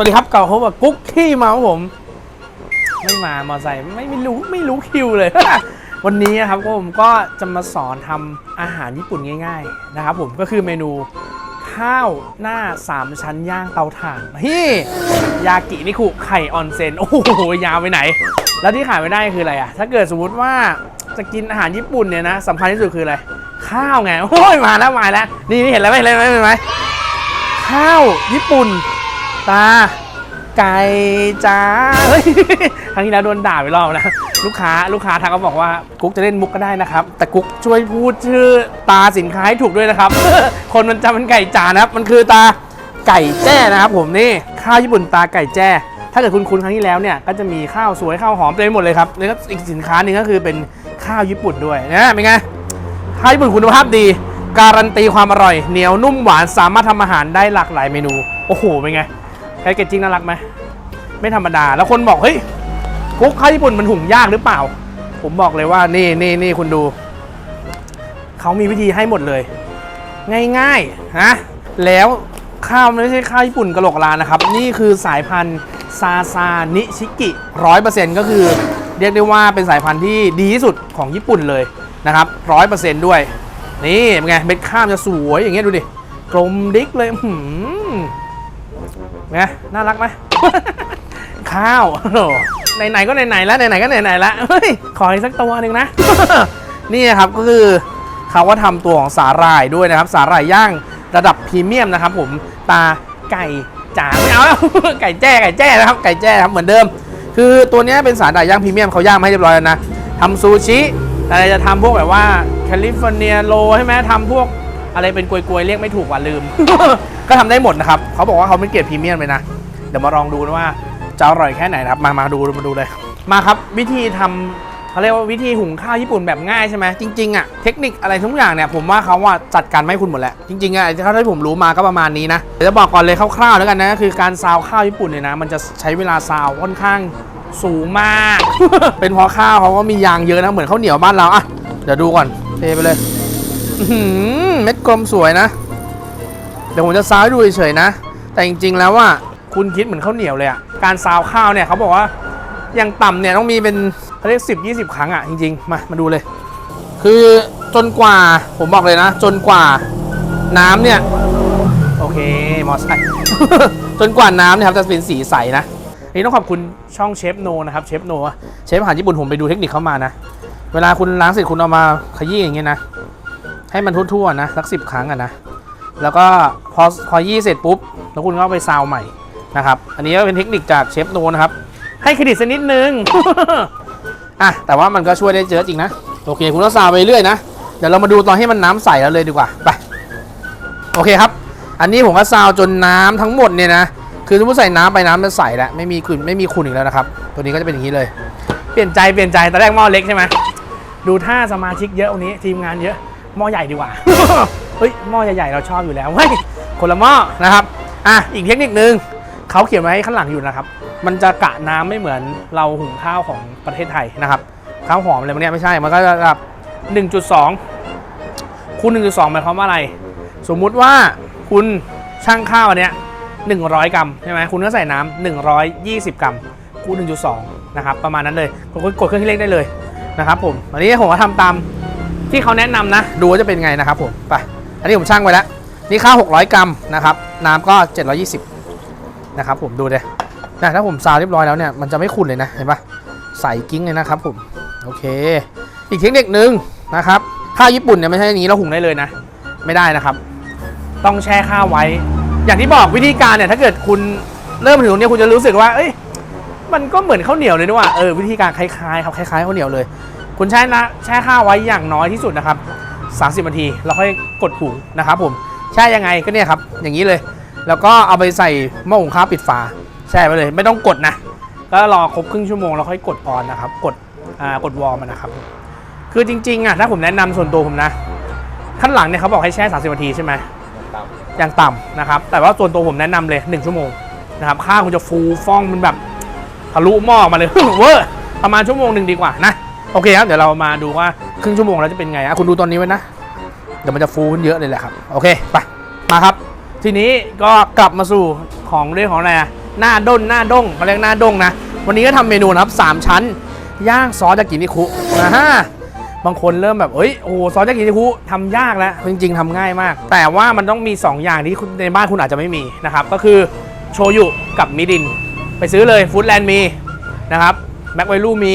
วัสดีครับเก่าเขาแบกุ๊กขี้เมาครับผม ไม่มามอไซค์ไม่ไม่รู้ไม่รู้คิวเลย วันนี้นะครับผมก็จะมาสอนทำอาหารญี่ปุ่นง่าย ๆ นะครับผมก็คือเมนูข้าวหน้า 3 ชั้นย่างเตาถ่านฮี่ยากินิคุไข่ออนเซนโอ้โหยาวไปไหน แล้วที่ขายไม่ได้คืออะไรอะถ้าเกิดสมมติว่าจะกินอาหารญี่ปุ่นเนี่ยนะสำคัญที่สุดคืออะไร ข้าวไงโอ้ยมาแล้วมาแล้วนี่นี่เห็นแล้วไหมเห็นแล้วไหมเห็นไหมข้าวญี่ปุ่น ตา ไก่จ้าเฮ้ยครั้งที่แล้วโดนด่าไปรอบนะ ลูกค้าลูกค้าทักก็บอกว่ากุ๊กจะเล่นมุกก็ได้นะครับ แต่กุ๊กช่วยพูดชื่อตาสินค้าให้ถูกด้วยนะครับ คนมันจำมันไก่จานะครับ มันคือตาไก่แจ้นะครับ ผมนี่ข้าวญี่ปุ่นตาไก่แจ้ถ้าเกิดคุณคุณครั้งที่แล้วเนี่ยก็จะมีข้าวสวยข้าวหอมเต็มไปหมดเลยครับแล้วก็อีกสินค้าหนึ่งก็คือเป็นข้าวญี่ปุ่นด้วยนะเป็นไงข้าวญี่ปุ่นคุณภาพดี การันตีความอร่อย เหนียวนุ่มหวานสามารถทำอาหารได้หลากหลายเมนู โอ้โหเป็นไง แพคเกจจิ้งน่ารักไหมไม่ธรรมดา แล้วคนบอกเฮ้ยกุ๊กข้าวญี่ปุ่นมันหุงยากหรือเปล่า ผมบอกเลยว่านี่นี่นี่คุณดู เขามีวิธีให้หมดเลย ง่ายๆนะแล้วข้าวไม่ใช่ข้าวญี่ปุ่นกระโหลกลานะครับ นี่คือสายพันธุ์ซาซานิชิกิร้อยเปอร์เซ็นต์ก็คือ เรียกได้ว่าเป็นสายพันธุ์ที่ดีที่สุดของญี่ปุ่นเลยนะครับร้อยเปอร์เซ็นต์ด้วย นี่เป็นไงเม็ดข้ามจะสวยอย่างเงี้ยดูดิกลมดิกเลยหืม นไงน่ารักไหม ข้าวไหนๆก็ไหนๆแล้วไหนๆก็ไหนๆแล้วขออีกสักตัวหนึ่งนะ นี่ครับก็คือเขาว่าทำตัวของสาหร่ายด้วยนะครับ สาหร่ายย่างระดับพรีเมียมนะครับ ผมตาไก่จ๋าไม่เอาแล้วไก่แจ้ไก่แจ้นะครับ ไก่แจ้ครับเหมือนเดิม คือตัวนี้เป็นสาหร่ายย่างพรีเมียมเขาย่างมาให้เรียบร้อยแล้วนะทำซูชิอะไรจะทำพวกแบบว่าแคลิฟอร์เนียโรใช่ไหมทำพวกอะไรเป็นกลวยๆเรียกไม่ถูกว่าลืม ก็ทำได้หมดนะครับเขาบอกว่าเขาเป็นเกรดพรีเมียมเลยนะ เดี๋ยวมาลองดูนะว่าจะอร่อยแค่ไหนนะครับ มามาดูมาดูเลย มาครับวิธีทำเขาเรียกว่าวิธีหุงข้าวญี่ปุ่นแบบง่ายใช่ไหมจริงๆอะเทคนิคอะไรทุกอย่างเนี่ยผมว่าเขาว่าจัดการไม่คุณหมดแหละจริงๆอะเท่าที่ผมรู้มาก็ประมาณนี้นะเดี๋ยวจะบอกก่อนเลยคร่าวๆแล้วกันนะคือการซาวข้าวญี่ปุ่นเนี่ยนะ มันจะใช้เวลาซาวค่อนข้างสูงมาก เป็นเพราะข้าวเขาก็มียางเยอะนะเหมือนข้าวเหนียวบ้านเราอะเดี๋ยวดูก่อนเทไปเลยอเม็ดกลมสวยนะ เดี๋ยวผมจะซาวให้ดูเฉยๆนะ แต่จริงๆแล้วว่าคุณคิดเหมือนข้าวเหนียวเลยอะการซาวข้าวเนี่ยเขาบอกว่าอย่างต่ำเนี่ยต้องมีเป็นเขาเรียกสิบยี่สิบครั้งอะจริงๆ มามาดูเลย คือจนกว่าผมบอกเลยนะ จนกว่าน้ำเนี่ยโอเคมอสไซจนกว่าน้ำนี่ยครับจะเป็นสีใสนะอันนี่ต้องขอบคุณช่องเชฟโนนะครับเชฟโนเชฟอาหารญี่ปุ่นผมไปดูเทคนิคเข้ามานะ เวลาคุณล้างเสร็จคุณเอามาขยี้อย่างเงี้ยนะ ให้มันทั่วๆนะสักสิบครั้งอะนะ แล้วก็พอพอยี่เสร็จปุ๊บ แล้วคุณก็ไปซาวใหม่นะครับ อันนี้ก็เป็นเทคนิคจากเชฟโนนะครับ ให้เครดิตสักนิดนึง อะ แต่ว่ามันก็ช่วยได้เยอะจริงนะ โอเค คุณก็ซาวไปเรื่อยนะ เดี๋ยวเรามาดูตอนให้มันน้ำใสแล้วเลยดีกว่า ไป โอเคครับ อันนี้ผมก็ซาวจนน้ำทั้งหมดเนี่ยนะ คือสมมติใส่น้ำไปน้ำมันใสแล้ว ไม่มีขุ่นไม่มีขุ่นอีกแล้วนะครับ ตัวนี้ก็จะเป็นอย่างนี้เลย เปลี่ยนใจเปลี่ยนใจตอนแรกหม้อเล็กใช่ไหมดูท่าสมาชิกเยอะวันนี้ทีมงานเยอะหม้อใหญ่ดีกว่า เฮ้ยหม้อใหญ่ๆเราชอบอยู่แล้วเฮ้ยคนละหม้อนะครับอะอีกเทคนิคนึงเขาเขียนไว้ข้างหลังอยู่นะครับ มันจะกะน้ำไม่เหมือนเราหุงข้าวของประเทศไทยนะครับข้าวหอมอะไรพวกเนี้ยไม่ใช่ มันก็จะแบบ1.2คูณ1.2หมายความว่าอะไร สมมุติว่าคุณช่างข้าวอันเนี้ย100 กรัมใช่ไหมคุณก็ใส่น้ำ120 กรัมคูณ1.2นะครับประมาณนั้นเลยกดกดเครื่องคิดเลขได้เลยนะครับผมอันนี้ผมก็ทำตามที่เขาแนะนำนะ ดูว่าจะเป็นไงนะครับผมไป อันนี้ผมช่างไว้แล้ว นี่ข้าว 600 กรัมนะครับ น้ำก็ 720 นะครับผมดูเลยนะถ้าผมซาวเรียบร้อยแล้วเนี่ย มันจะไม่ขุ่นเลยนะ เห็นปะใสกิ้งเลยนะครับผม โอเค อีกเทคนิคนึงนะครับ ข้าวญี่ปุ่นเนี่ยไม่ใช่อย่างนี้เราหุงได้เลยนะ ไม่ได้นะครับ ต้องแช่ข้าวไว้ อย่างที่บอกวิธีการเนี่ยถ้าเกิดคุณเริ่มถึงตรงนี้คุณจะรู้สึกว่า เอ้ย มันก็เหมือนข้าวเหนียวเลยนี่หว่า เออวิธีการคล้ายๆครับคล้ายๆข้าวเหนียวเลย คุณแช่นะแช่ข้าวไว้อย่างน้อยที่สุดนะครับ 30นาทีแล้วค่อยกดหุงนะครับผมแช่ยังไงก็เนี่ยครับ อย่างนี้เลย แล้วก็เอาไปใส่หม้อหุงข้าวปิดฝาแช่ไว้เลย ไม่ต้องกดนะก็รอครบครึ่งชั่วโมงแล้วค่อยกดออนนะครับ กดอ่ากดวอร์มมันนะครับ คือจริงๆอะถ้าผมแนะนำส่วนตัวผมนะขั้นหลังเนี่ยเขาบอกให้แช่ 30นาทีใช่ไหมอย่างต่ำนะครับ แต่ว่าส่วนตัวผมแนะนำเลย 1 ชั่วโมงนะครับข้าวคุณจะฟูฟ่องมันแบบทะลุหม้อออกมาเลยเวอร์ประมาณชั่วโมงหนึ่งดีกว่านะ โอเคครับ เดี๋ยวเรามาดูว่าค รึ่งชั่วโมงแล้วจะเป็นไงอะคุณดูตอนนี้ไว้นะ เดี๋ยวมันจะฟูขึ้นเยอะเลยแหละครับ โอเคไปมาครับ ทีนี้ก็กลับมาสู่ของเรื่องของอะไรอะหน้าด้นหน้าด้งเขาเรียกหน้าด้งนะ วันนี้ก็ทำเมนูนะครับสามชั้น ย่างซอสยากินิคุนะฮะบางคนเริ่มแบบเอ้ยโอ้ซอสยากินิคุทำยากแล้วจริง ๆทำง่ายมาก แต่ว่ามันต้องมี 2 อย่างที่ในบ้านคุณอาจจะไม่มีนะครับ ก็คือโชยุกับมิริน ไปซื้อเลยฟู้ดแลนด์มีนะครับแม็กไวลูมี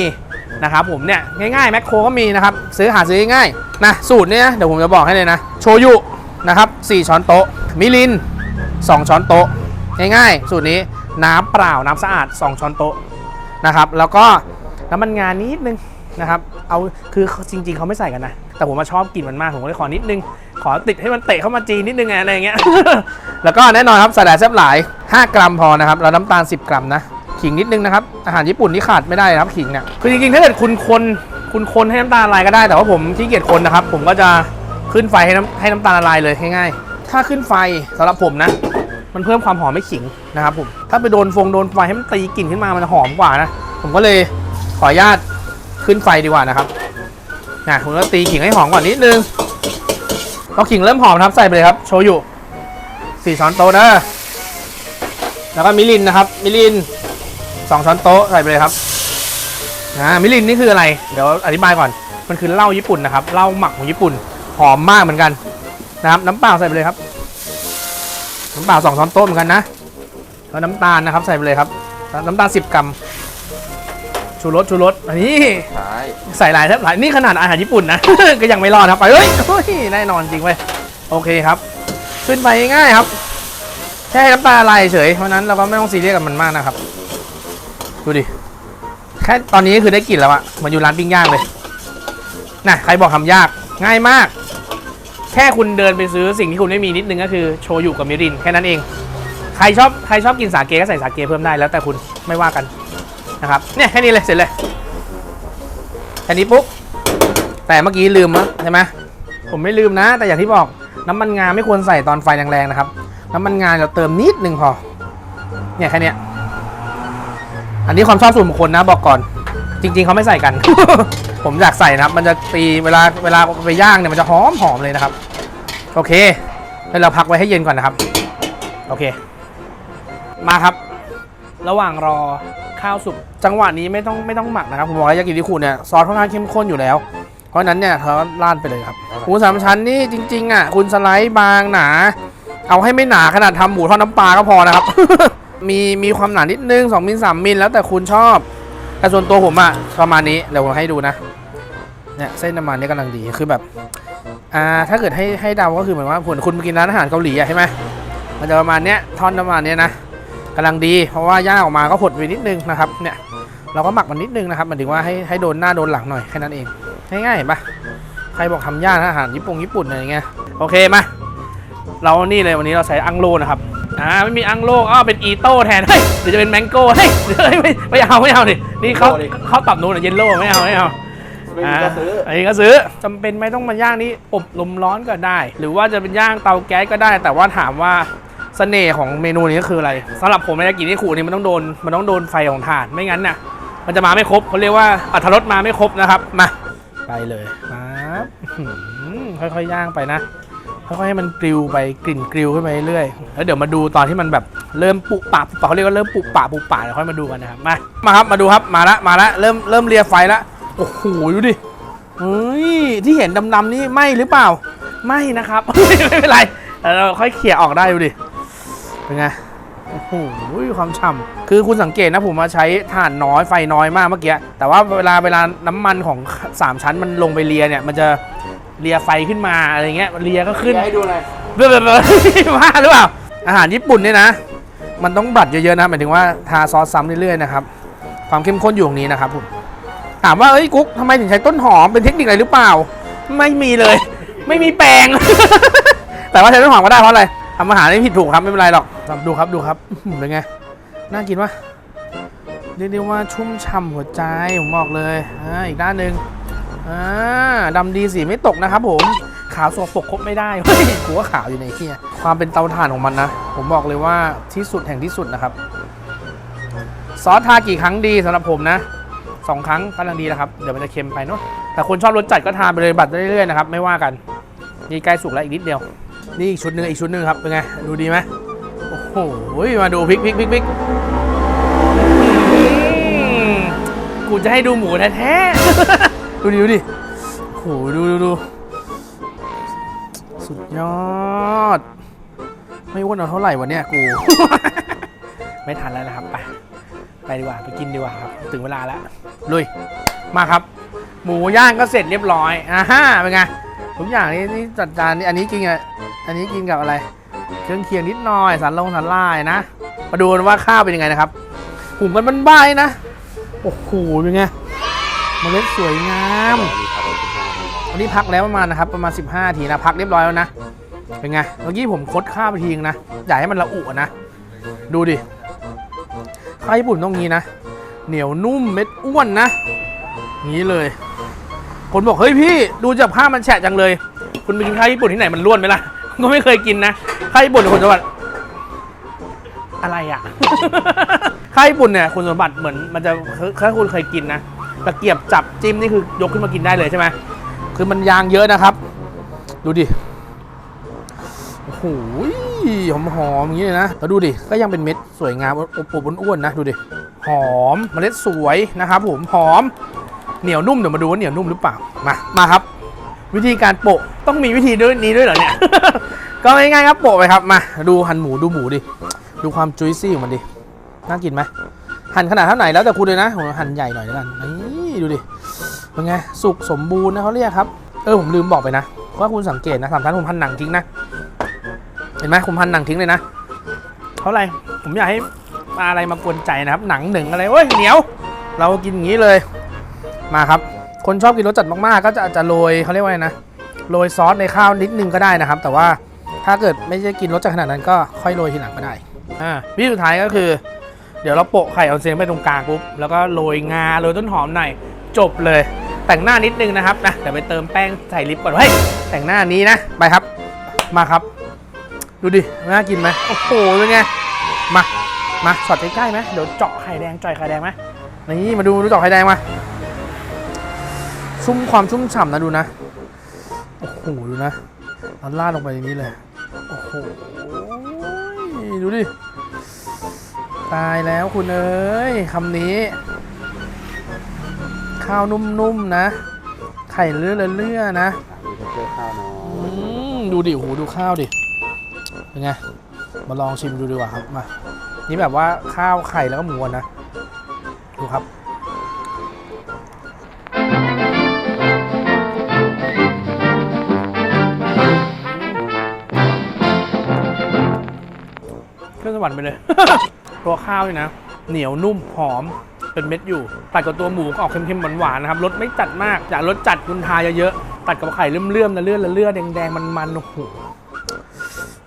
นะครับผมเนี่ยง่ายๆแมคโครก็มีนะครับซื้อหาซื้อง่ายนะสูตรเนี่ยเดี๋ยวผมจะบอกให้เลยนะ โชยุนะครับ4ช้อนโต๊ะ มิริน 2 ช้อนโต๊ะ ง่ายๆ สูตรนี้น้ำเปล่าน้ำสะอาด 2 ช้อนโต๊ะนะครับแล้วก็น้ำมันงานิดนึงนะครับเอาคือจริง ๆเขาไม่ใส่กันนะ แต่ผมมาชอบกลิ่นมันมาก ผมก็เลยขอนิดนึง ขอติดให้มันเตะเข้ามาจีนิดนึงไงอะไรอย่างเงี้ยแล้วก็แน่นอนครับส่แหล่แซ่บหลาย 5 กรัมพอนะครับแล้วน้ำตาล 10 กรัมนะ ขิงนิดนึงนะครับ อาหารญี่ปุ่นที่ขาดไม่ได้นะครับขิงเนี่ย คือจริงๆ ถ้าเกิดคุณคนคุณคนให้น้ำตาลละลายก็ได้ แต่ว่าผมขี้เกียจคนนะครับ ผมก็จะขึ้นไฟให้น้ำให้น้ำตาลละลายเลยง่ายๆ ถ้าขึ้นไฟสำหรับผมนะ มันเพิ่มความหอมให้ขิงนะครับผม ถ้าไปโดนฟงโดนไฟให้มันตีกลิ่นขึ้นมา มันจะหอมกว่านะ ผมก็เลยขออนุญาตขึ้นไฟดีกว่านะครับนะผมก็ตีขิงให้หอมก่อนนิดนึงพอขิงเริ่มหอมนะครับใส่ไปเลยครับโชยุสี่ช้อนโต๊ะนะแล้วก็มิรินนะครับ มิริน สองช้อนโต๊ะใส่ไปเลยครับนะมิรินนี่คืออะไร เดี๋ยวอธิบายก่อน มันคือเหล้าญี่ปุ่นนะครับเหล้าหมักของญี่ปุ่น หอมมากเหมือนกันนะครับน้ำเปล่าใส่ไปเลยครับ น้ำเปล่าสองช้อนโต๊ะเหมือนกันนะแล้วน้ำตาลนะครับใส่ไปเลยครับ น้ำตาล10กรัม ชูรสชูรสอันนี้ใช่ใส่หลายแทบหลายนี่ขนาดอาหารญี่ปุ่นนะ ก็ยังไม่รอดครับไปเฮ้ยเฮ้ยแน่นอนจริงเว้ยโอเคครับ ขึ้นไปง่ายครับแค่ให้น้ำตาลลายเฉยเพราะฉะนั้นเราก็ไม่ต้องซีเรียสกับมันมากนะครับ ดูดิ แค่ตอนนี้คือได้กลิ่นแล้วอะเหมือนอยู่ร้านปิ้งย่างเลย น่ะ ใครบอกทำยาก ง่ายมาก แค่คุณเดินไปซื้อสิ่งที่คุณไม่มีนิดนึงก็คือโชยุกับมิริน แค่นั้นเอง ใครชอบใครชอบกินสาเกก็ใส่สาเกเพิ่มได้แล้วแต่คุณไม่ว่ากันนะครับ เนี่ยแค่นี้เลยเสร็จเลย แค่นี้ปุ๊บ แต่เมื่อกี้ลืมอะใช่ไหมผมไม่ลืมนะ แต่อย่างที่บอกน้ำมันงาไม่ควรใส่ตอนไฟแรงๆนะครับ น้ำมันงาเราเติมนิดนึงพอ เนี่ยแค่เนี้ย อันนี้ความชอบส่วนบุคคลนะบอกก่อน จริง ๆเขาไม่ใส่กัน ผมอยากใส่นะครับ มันจะตีเวลาเวลาไปย่างเนี่ยมันจะหอมหอมเลยนะครับ โอเคแล้วเราพักไว้ให้เย็นก่อนนะครับ โอเค มาครับ ระหว่างรอข้าวสุกจังหวะนี้ไม่ต้องไม่ต้องหมักนะครับผมบอกแล้วยากินิคุเนี่ยซอสค่อนข้างเข้มข้นอยู่แล้ว เพราะฉะนั้นเนี่ยเขาราดไปเลยครับหมูสามชั้นนี่จริงๆอะคุณสไลด์บางหนา เอาให้ไม่หนาขนาดทำหมูทอดน้ำปลาก็พอนะครับ มีมีความหนานิดนึง2มิล3มิลแล้วแต่คุณชอบ แต่ส่วนตัวผมอะประมาณนี้เดี๋ยวผมให้ดูนะเนี่ยเส้นน้ำมันนี่กำลังดีคือแบบอ่าถ้าเกิดให้ให้เดาก็คือเหมือนว่าคุณคุณไปกินร้านอาหารเกาหลีอะใช่ไหมมันจะประมาณเนี้ยท่อนประมาณเนี้ยนะกำลังดี เพราะว่าย่างออกมาก็หดไปนิดนึงนะครับเนี่ยเราก็หมักมันนิดนึงนะครับหมายถึงว่าให้ให้โดนหน้าโดนหลังหน่อยแค่นั้นเองง่ายๆเห็นปะใครบอกทำยากนอาหารญี่ปุ่งญี่ปุ่นอะไรอย่างเงี้ยโอเคมาเรานี่เลยวันนี้เราใช้อังโลนะครับ อ่าไม่มีอังโลอ้าวเป็นอีโต้แทนเฮ้ยเดี๋ยวจะเป็นแมงโก้เฮ้ยเดี๋ยวไม่ไม่เอาไม่เอาดินี่เขาเขาตับนูนเยนโล่ไม่เอาไม่เอาไม่มีก็ซื้ออันนี้ก็ซื้อจำเป็นไหม่ต้องมาย่างนี้อบลมร้อนก็ได้ หรือว่าจะเป็นย่างเตาแก๊สก็ได้ แต่ว่าถามว่าเสน่ห์ของเมนูนี้ก็คืออะไรสำหรับผมในยากินิคุนี่มันต้องโดนมันต้องโดนไฟของถ่านไม่งั้นน่ะมันจะมาไม่ครบเขาเรียกว่าอัตรสมาไม่ครบนะครับมาไปเลยครับอื้อหือค่อยๆย่างไปนะ ค่อยให้มันกริวไปกลิ่นกริวขึ้นไปเรื่อยๆแล้วเดี๋ยวมาดูตอนที่มันแบบเริ่มปุปะปุปะเขาเรียกว่าเริ่มปุปะปุปะเดี๋ยวค่อยมาดูกันนะครับมามาครับมาดูครับมาละมาละเริ่มเริ่มเลียไฟละโอ้โหดูดิเฮ้ยที่เห็นดำๆนี่ไหมหรือเปล่าไม่นะครับ ไม่เป็นไรเออเราค่อยเขี่ยออกได้ดูดิเป็นไงโอ้โหความฉ่ำคือคุณสังเกตนะผมมาใช้ถ่านน้อยไฟน้อยมากเมื่อกี้แต่ว่าเวลาเวลาน้ำมันของ 3 ชั้นมันลงไปเลียเนี่ยมันจะ เลียไฟขึ้นมาอะไรเงี้ยเลียก็ขึ้นให้ดูหน่อยเบ้อเบ้อเบ้อว่าหรือเปล่าอาหารญี่ปุ่นเนี่ยนะ มันต้องบัดเยอะๆนะหมายถึงว่าทาซอสซ้ำเรื่อยๆนะครับความเข้มข้นอยู่ตรงนี้นะครับผมถามว่าเอ้ยกุ๊กทำไมถึงใช้ต้นหอมเป็นเทคนิคอะไรหรือเปล่า ไม่มีเลย ไม่มีแปลง แต่ว่าใช้ต้นหอมก็ได้เพราะอะไรทำอาหารไม่ผิดถูกครับไม่เป็นไรหรอกดูครับดูครับอื้อหือเป็นไงน่ากินวะเรียกได้ว่าชุ่มฉ่ำหัวใจผมบอกเลยอ่าอีกด้านหนึ่ง อ่าดำดีสีไม่ตกนะครับผม ขาวสกปรกครบไม่ได้เฮ้ยกูว่าขาวอยู่ในที่ความเป็นเตาถ่านของมันนะ ผมบอกเลยว่าที่สุดแห่งที่สุดนะครับ ซอสทากี่ครั้งดีสำหรับผมนะสองครั้งกำลังดีนะครับ เดี๋ยวมันจะเค็มไปเนาะแต่คนชอบรสจัดก็ทานไปเลยบัดเรื่อยๆนะครับ ไม่ว่ากัน นี่ใกล้สุกแล้วอีกนิดเดียว นี่อีกชุดหนึ่งอีกชุดหนึ่งครับเป็นไง ดูดีไหมโอ้โหมาดูพริกพริกพริกพริกกูจะให้ดูหมูแท้ๆ ดูดิดูดิโหดูดูดูสุดยอด ไม่อ้วนเอาเท่าไหร่วะเนี่ยกู ไม่ทันแล้วนะครับ ไป ไปดีกว่า ไปกินดีกว่าครับ ถึงเวลาแล้ว ลุย มาครับ หมูย่างก็เสร็จเรียบร้อยอ่าฮ่าเป็นไงทุกอย่างนี่นี่จัดจานนี่อันนี้กินกับอันนี้กินกับอะไร เครื่องเคียงนิดหน่อยสารลงสารลายนะ มาดูกันว่าข้าวเป็นยังไงนะครับหุงกันมันใบายๆนะ โอ้โหเป็นไง เมล็ดสวยงามวันนี้พักแล้วประมาณนะครับ ประมาณ 15นาทีนะพักเรียบร้อยแล้วนะเป็นไงเมื่อกี้ผมคดข้าวไปทีนึงนะอยากให้มันละอุอะนะ ดูดิข้าวญี่ปุ่นต้องงี้นะ เหนียวนุ่มเม็ดอ้วนนะงี้เลย คนบอกเฮ้ยพี่ดูจากผ้ามันแฉะจังเลย คุณไปกินข้าวญี่ปุ่นที่ไหนมันร่วนไหมล่ะก็ไม่เคยกินนะข้าวญี่ปุ่นคนจังหวัดอะไรอะข้าวญี่ปุ่นเนี่ยคุณสมบัติเหมือนมันจะถ้าคุณเคยกินนะ ตะเกียบจับจิ้มนี่คือยกขึ้นมากินได้เลยใช่ไหมคือมันยางเยอะนะครับ ดูดิโอ้โหหอมหอมๆอย่างนี้เลยนะแล้วดูดิก็ยังเป็นเม็ดสวยงามอบอบอ้วนๆนะดูดิหอมเมล็ดสวยนะครับผมหอมเหนียวนุ่มเดี๋ยวมาดูว่าเหนียวนุ่มหรือเปล่ามามาครับ วิธีการโปะต้องมีวิธีด้วยนี้ด้วยเหรอเนี่ยก็ง่ายๆครับโปะไปครับมาดูหั่นหมูดูหมูดิดูความจุยซี่ของมันดิน่ากินไหมหั่นขนาดเท่าไหร่แล้วแต่คุณเลยนะผมหั่นใหญ่หน่อยแล้วกันนี่ ดูดิ เป็นไง สุกสมบูรณ์นะเขาเรียกครับ เออผมลืมบอกไปนะว่าคุณสังเกตนะสามชั้นผมพันหนังทิ้งนะ เห็นไหมผมพันหนังทิ้งเลยนะ เพราะอะไร ผมอยากให้อะไรมากวนใจนะครับ หนังหนึ่งอะไรเว้ยเหนียว เรากินอย่างนี้เลย มาครับ คนชอบกินรสจัดมาก ๆ ก็จะอาจจะโรยเขาเรียกว่าไงนะ โรยซอสในข้าวนิดนึงก็ได้นะครับ แต่ว่าถ้าเกิดไม่ใช่กินรสจัดขนาดนั้นก็ค่อยโรยทีหลังก็ได้ อ่าวิธีสุดท้ายก็คือ เดี๋ยวเราโปะไข่ออนเซนไปตรงกลางปุ๊บแล้วก็โรยงาโรยต้นหอมหน่อยจบเลย แต่งหน้านิดนึงนะครับนะเดี๋ยวไปเติมแป้งใส่ลิปก่อนเฮ้ยแต่งหน้านี้นะไปครับ มาครับ ดูดิน่ากินไหมโอ้โหเป็นไงมามาช็อตใกล้ๆไหมเดี๋ยวเจาะไข่แดงจ่อยไข่แดงไหมนี่มาดูดูเจาะไข่แดงมาชุ่มความชุ่มฉ่ำนะดูนะโอ้โหดูนะเอาลาดลงไปในนี้เลยโอ้โหดูดิ ตายแล้วคุณเอ้ยคำนี้ ข้าวนุ่มๆนะ ไข่เลื่อเลื่อๆนะดูเจอข้าวเนาะอดูดิโหดูข้าวดิเป็นไงมาลองชิมดูดีกว่าครับมานี่แบบว่าข้าวไข่แล้วก็หมูนะดูครับเครื่องสวรรค์ไปเลย ตัวข้าวนี่นะ เหนียวนุ่มหอมเป็นเม็ดอยู่ ตัดกับตัวหมูก็ออกเค็มๆหวานๆนะครับรสไม่จัดมากอยากรสจัดคุณทาเยอะๆตัดกับไข่เลื่อมๆนะเลื่อนละเลื่อแดงๆมันๆโอ้โห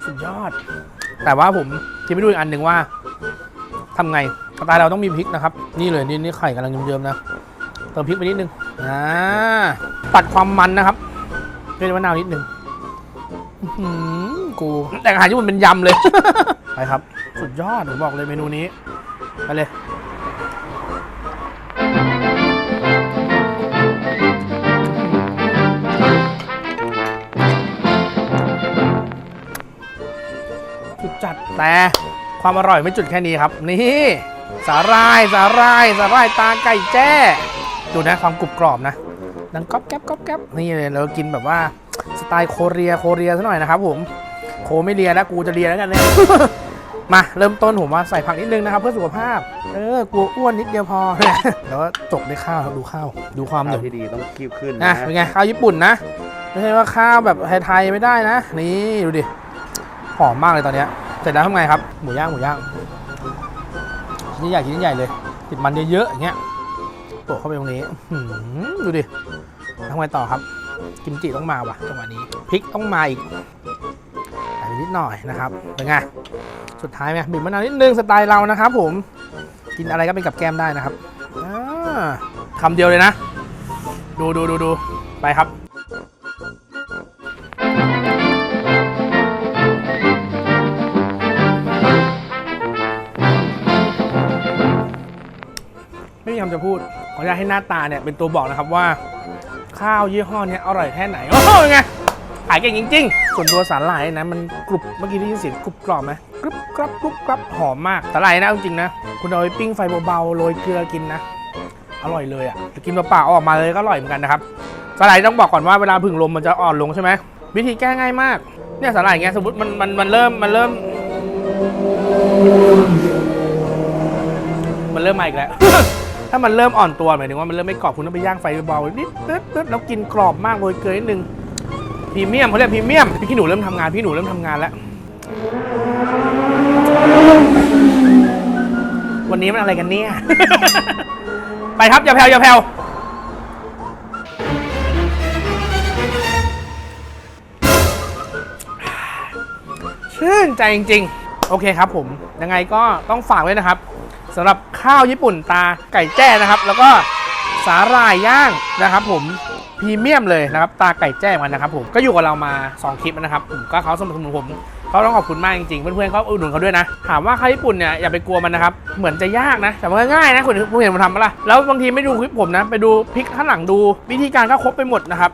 สุดยอด แต่ว่าผมคิดไปดูอีกอันหนึ่งว่าทำไงสไตล์เราต้องมีพริกนะครับ นี่เลยนี่นี่ไข่กำลังเยิ้มๆนะเติมพริกไปนิดนึงอ่าตัดความมันนะครับด้วยมะนาวนิดนึงอื้อหือกูแต่อาหารญี่ปุ่นเป็นยำเลย ไปครับ สุดยอดผมบอกเลยเมนูนี้ ไปเลยจุดจัดแต่ความอร่อยไม่จุดแค่นี้ครับ นี่สาหร่ายสาหร่ายสาหร่ายตาไก่แจ้ ดูนะความกรุบกรอบนะดังก๊อบแก๊บก๊อบแก๊บนี่เลยเรากินแบบว่าสไตล์โคเรียโคเรียซะหน่อยนะครับผมโคไม่เรียแล้วกูจะเรียแล้วกันเนี่ย มาเริ่มต้นผมว่าใส่ผักนิดนึงนะครับเพื่อสุขภาพ เออกลัวอ้วนนิดเดียวพอ แล้วก็จบด้วยข้าวครับดูข้าว ดูความเหนีข้ายววที่ดีต้องคีบขึ้นนะนะเป็นไงข้าวญี่ปุ่นนะ ไม่ใช่ว่าข้าวแบบไทยๆไม่ได้นะ นี่ดูดิหอมมากเลยตอนเนี้ยเสร็จแล้วทำไงครับหมูย่างหมูย่างชิ้นใหญ่ชิ้นใหญ่เลย ติดมันเยอะๆอย่างเงี้ยโปะเข้าไปตรงนี้อื้อหือดูดิทำไงต่อครับกิมจิต้องมาว่ะจังหวะนี้พริกต้องมาอีกใส่ไปนิดหน่อยนะครับเป็นไง สุดท้ายไหมบีบมะนาวนิดนึงสไตล์เรานะครับผมกินอะไรก็เป็นกับแก้มได้นะครับอ่าคำเดียวเลยนะ ดูดูดูดูไปครับไม่มีคำจะพูด ขออนุญาตให้หน้าตาเนี่ยเป็นตัวบอกนะครับว่า ข้าวยี่ห้อเนี้ยอร่อยแค่ไหน โอ้โหไงขายเก่งจริง ส่วนตัวสาหร่ายนะมันกรุบเมื่อกี้ได้ยินเสียงกรุบกรอบไหมกรุบกรับกรุบกรับหอมมากสาหร่ายนะจริงนะคุณเอาไปปิ้งไฟเบาๆโรยเกลือกินนะอร่อยเลยอะจะกินเปล่าๆอออกมาเลยก็อร่อยเหมือนกันนะครับสาหร่ายต้องบอกก่อนว่าเวลาผึ่งลมมันจะอ่อนลงใช่ไหมวิธีแก้ง่ายมากเนี่ยสาหร่ายอย่างเงี้ยสมมติมันมันมันเริ่มมันเริ่ม มันเริ่มมาอีกแล้วถ้ามันเริ่มอ่อนตัวหมายถึงว่ามันเริ่มไม่กรอบคุณต้องไปย่างไฟเบาๆนิดตึ๊ดตึ๊ดแล้วกินกรอบมากโรยเกลือนิดนึง พรีเมียมเขาเรียกพรีเมียมพี่หนูเริ่มทำงานพี่หนูเริ่มทำงานแล้ว วันนี้มันอะไรกันเนี่ย ไปครับอย่าแผ่วอย่าแผ่วชื่นใจจริง ๆ โอเคครับผม ยังไงก็ต้องฝากไว้นะครับสำหรับข้าวญี่ปุ่นตาไก่แจ้นะครับ แล้วก็สาหร่ายย่างนะครับผม พรีเมียมเลยนะครับตาไก่แจ้มันนะครับผมก็อยู่กับเรามา 2 คลิปนะครับผมก็เขาสนับสนุนผมเขาต้องขอบคุณมากจริงๆเพื่อนๆเขาอุดหนุนเขาด้วยนะ ถามว่าข้าวญี่ปุ่นเนี่ยอย่าไปกลัวมันนะครับ เหมือนจะยากนะ แต่มันก็ง่ายนะคุณผู้เห็นผมทำมาละแล้วบางทีไม่ดูคลิปผมนะ ไปดูพลิกข้างหลังดู วิธีการก็ครบไปหมดนะครับ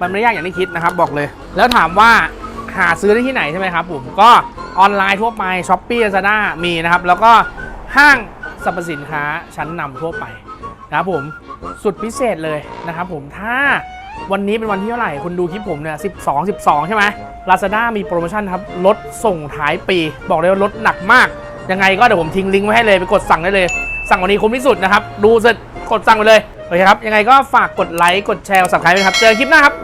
มันไม่ยากอย่างที่คิดนะครับบอกเลย แล้วถามว่าหาซื้อได้ที่ไหนใช่ไหมครับผมก็ออนไลน์ทั่วไปช้อปปี้ a าซาด้ามีนะครับแล้วก็ห้างสรรพสินค้าชั้นนำทั่วไป นะครับผมสุดพิเศษเลยนะครับผมถ้าวันนี้เป็นวันที่เท่าไหร่คุณดูคลิปผมเนี่ย12 12 ใช่ไหม Lazada มีโปรโมชั่นครับลดส่งท้ายปี บอกเลยว่าลดหนักมาก ยังไงก็เดี๋ยวผมทิ้งลิงก์ไว้ให้เลยไปกดสั่งได้เลย สั่งวันนี้คุ้มที่สุดนะครับ ดูเสร็จกดสั่งไปเลยโอเคครับ ยังไงก็ฝากกดไลค์กดแชร์กด subscribe ด้วยครับ เจอกันคลิปหน้าครับ